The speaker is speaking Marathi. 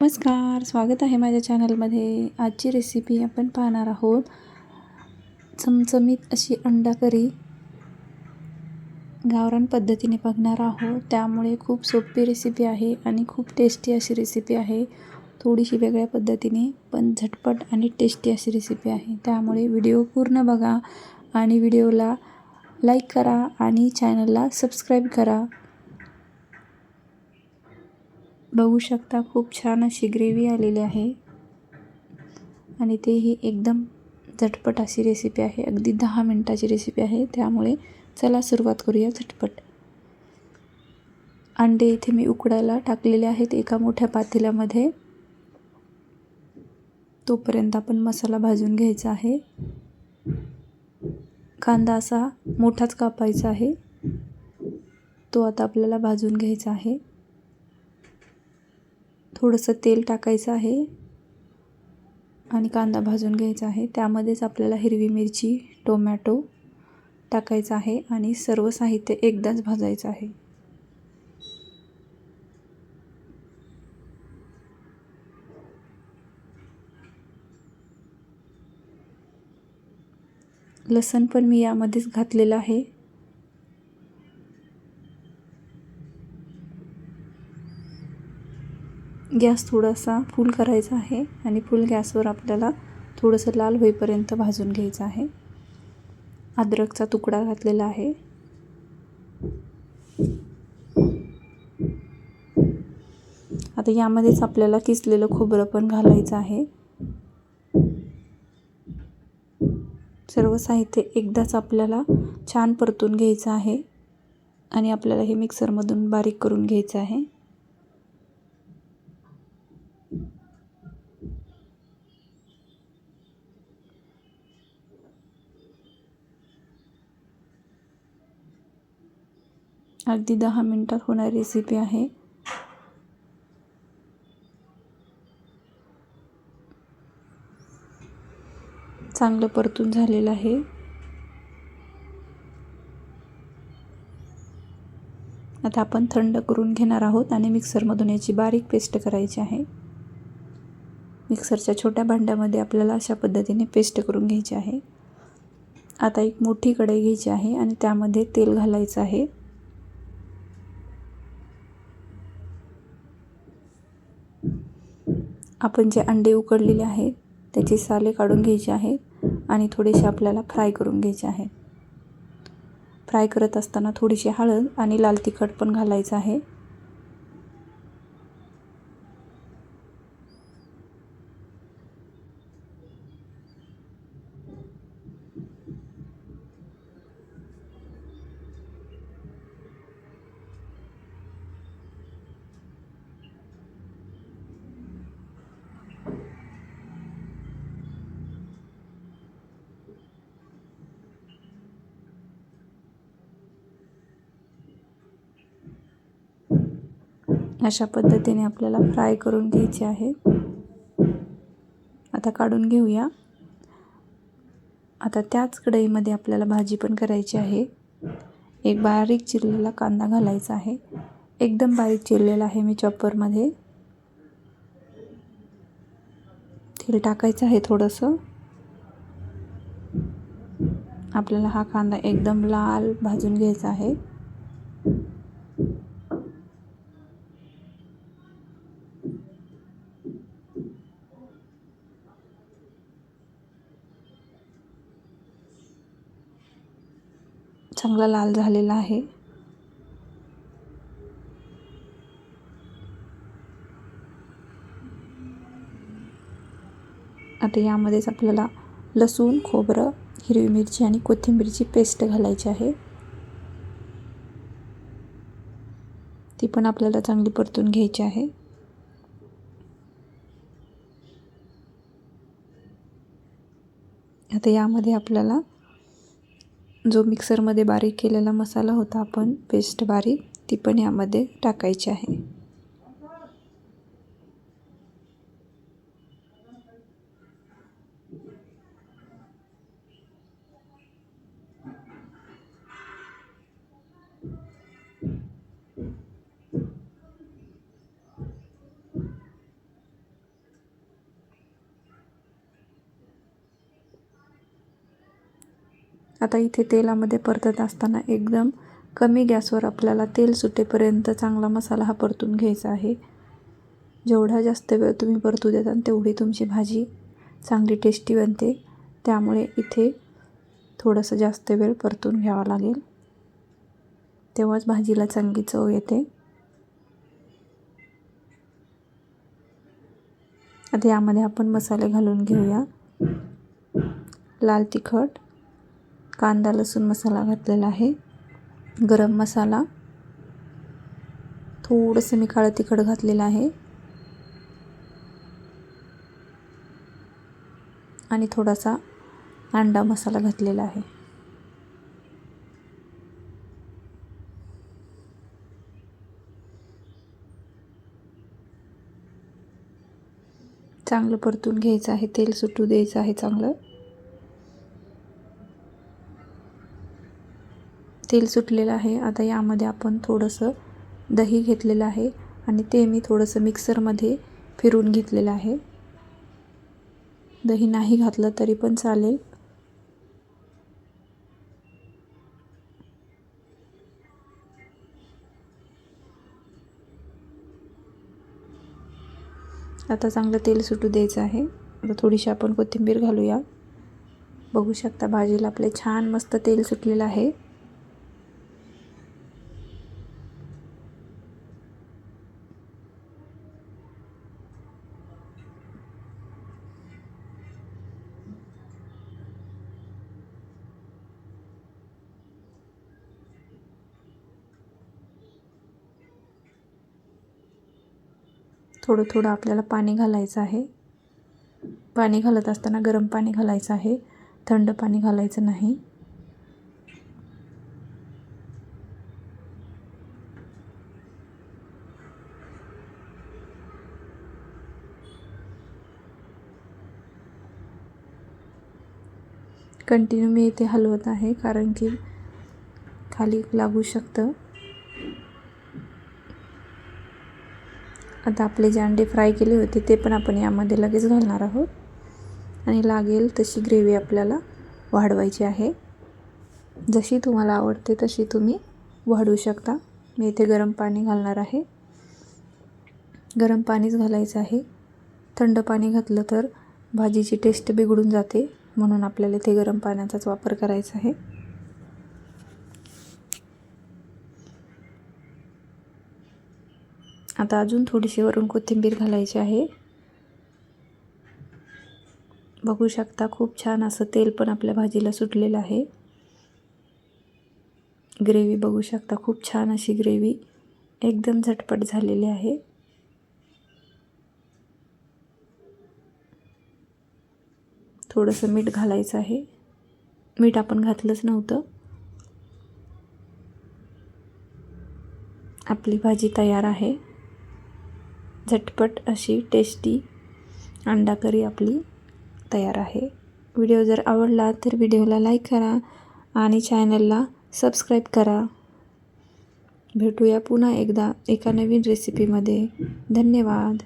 नमस्कार स्वागत आहे माझ्या चॅनलमध्ये. आजची रेसिपी आपण पाहणार आहोत. चमचमीत अशी अंडा करी गावरान पद्धतीने बघणार आहोत. त्यामुळे खूप सोपी रेसिपी आहे आणि खूप टेस्टी अशी रेसिपी आहे. थोडीशी वेगळ्या पद्धतीने पण झटपट आणि टेस्टी अशी रेसिपी आहे. त्यामुळे व्हिडिओ पूर्ण बघा आणि व्हिडिओला लाईक करा आणि चॅनलला सबस्क्राईब करा. बघू शकता खूप छान अशी ग्रेव्ही आलेली आहे. आणि तेही एकदम झटपट अशी रेसिपी आहे. अगदी दहा मिनटाची रेसिपी आहे. त्यामुळे चला सुरुवात करूया झटपट. अंडे इथे मी उकडायला टाकलेले आहेत एका मोठ्या पातेल्यामध्ये. तोपर्यंत आपण मसाला भाजून घ्यायचा आहे. कांदा असा मोठाच कापायचा आहे. तो आता आपल्याला भाजून घ्यायचा आहे. थोडंसं तेल टाकायचं आहे आणि कांदा भाजून घ्यायचा आहे. त्यामध्येच आपल्याला हिरवी मिरची टोमॅटो टाकायचं आहे आणि सर्व साहित्य एकदाच भाजायचं आहे. लसण पण मी यामध्येच घातलेलं आहे. गॅस थोडासा फुल करायचा आहे आणि फुल गॅसवर आपल्याला थोडंसं लाल होईपर्यंत भाजून घ्यायचं आहे. अद्रकचा तुकडा घातलेला आहे. आता यामध्येच आपल्याला किसलेलं खोबरं पण घालायचं आहे. सर्व साहित्य एकदाच आपल्याला छान परतून घ्यायचं आहे आणि आपल्याला हे मिक्सरमधून बारीक करून घ्यायचं आहे. अगदी दहा मिनटात होणारी रेसिपी आहे. चांगलं परतून झालेलं आहे. आता आपण थंड करून घेणार आहोत आणि मिक्सरमधून याची बारीक पेस्ट करायची आहे. मिक्सरच्या छोट्या भांड्यामध्ये आपल्याला अशा पद्धतीने पेस्ट करून घ्यायची आहे. आता एक मोठी कढई घ्यायची आहे आणि त्यामध्ये तेल घालायचं आहे. आपण जे अंडे उकडलेले आहेत त्याची साले काढून घ्यायची आहेत आणि थोडेसे आपल्याला फ्राय करून घ्यायचे आहेत. फ्राय करत असताना थोडीशी हळद आणि लाल तिखट पण घालायचं आहे. अशा पद्धतीने आपल्याला फ्राय करून घ्यायचे आहे. आता काढून घेऊया. आता त्याच कढईमध्ये आपल्याला भाजी पण करायची आहे. एक बारीक चिरलेला कांदा घालायचा आहे. एकदम बारीक चिरलेला आहे मी चॉपरमध्ये. तेल टाकायचं आहे थोडंसं. आपल्याला हा कांदा एकदम लाल भाजून घ्यायचा आहे. चांगला लाल झालेला आहे. आता यामध्येच आपल्याला लसूण खोबरं हिरवी मिरची आणि कोथिंबीरची पेस्ट घालायची आहे. ती पण आपल्याला चांगली परतून घ्यायची आहे. आता यामध्ये आपल्याला जो मिक्सरमध्ये बारीक केलेला मसाला होता आपण पेस्ट बारीक ती पण यामध्ये टाकायची आहे. आता इथे तेलामध्ये परतत असताना एकदम कमी गॅसवर आपल्याला तेल सुटेपर्यंत चांगला मसाला हा परतून घ्यायचा आहे. जेवढा जास्त वेळ तुम्ही परतू देता तेवढी तुमची भाजी चांगली टेस्टी बनते. त्यामुळे इथे थोडंसं जास्त वेळ परतून घ्यावा लागेल. तेव्हाच भाजीला चांगली चव येते. आता यामध्ये आपण मसाले घालून घेऊया. लाल तिखट कांदा लसूण मसाला घातलेला आहे. गरम मसाला. थोडंसं मी काळं तिखट घातलेलं आहे. आणि थोडासा अंडा मसाला घातलेला आहे. चांगलं परतून घ्यायचं आहे. तेल सुटू द्यायचं आहे चांगलं. तेल सुटलेलं आहे. आता यामध्ये आपण थोडंसं दही घेतलेलं आहे आणि ते मी थोडंसं मिक्सरमध्ये फिरून घेतलेलं आहे. दही नाही घातलं तरी पण चालेल. आता चांगलं तेल सुटू द्यायचं आहे. आता थोडीशी आपण कोथिंबीर घालूया. बघू शकता भाजीला आपले छान मस्त तेल सुटलेलं आहे. थोडं थोडं आपल्याला पाणी घालायचं आहे. पाणी घालत असताना गरम पाणी घालायचं आहे. थंड पाणी घालायचं नाही. कंटिन्यू मी इथे हलवत आहे कारण की खाली लागू शकतं. आता आपले जे अंडे फ्राय केले होते ते पण आपण यामध्ये लगेच घालणार आहोत. आणि लागेल तशी ग्रेव्ही आपल्याला वाढवायची आहे. जशी तुम्हाला आवडते तशी तुम्ही वाढवू शकता. मी इथे गरम पाणी घालणार आहे. गरम पाणीच घालायचं आहे. थंड पाणी घातलं तर भाजीची टेस्ट बिघडून जाते. म्हणून आपल्याला इथे गरम पाण्याचाच वापर करायचा आहे. आता अजून थोडीशी वरून कोथिंबीर घालायची आहे. बघू शकता खूप छान असं तेल पण आपल्या भाजीला सुटलेलं आहे. ग्रेव्ही बघू शकता खूप छान अशी ग्रेव्ही एकदम झटपट झालेली आहे. थोडंसं मीठ घालायचं आहे. मीठ आपण घातलंच नव्हतं. आपली भाजी तयार आहे. झटपट अशी टेस्टी अंडा करी आपली तयार आहे. व्हिडिओ जर आवडला तर व्हिडिओला लाईक करा आणि चॅनलला सबस्क्राईब करा. भेटूया पुन्हा एकदा एका नवीन रेसिपीमध्ये धन्यवाद.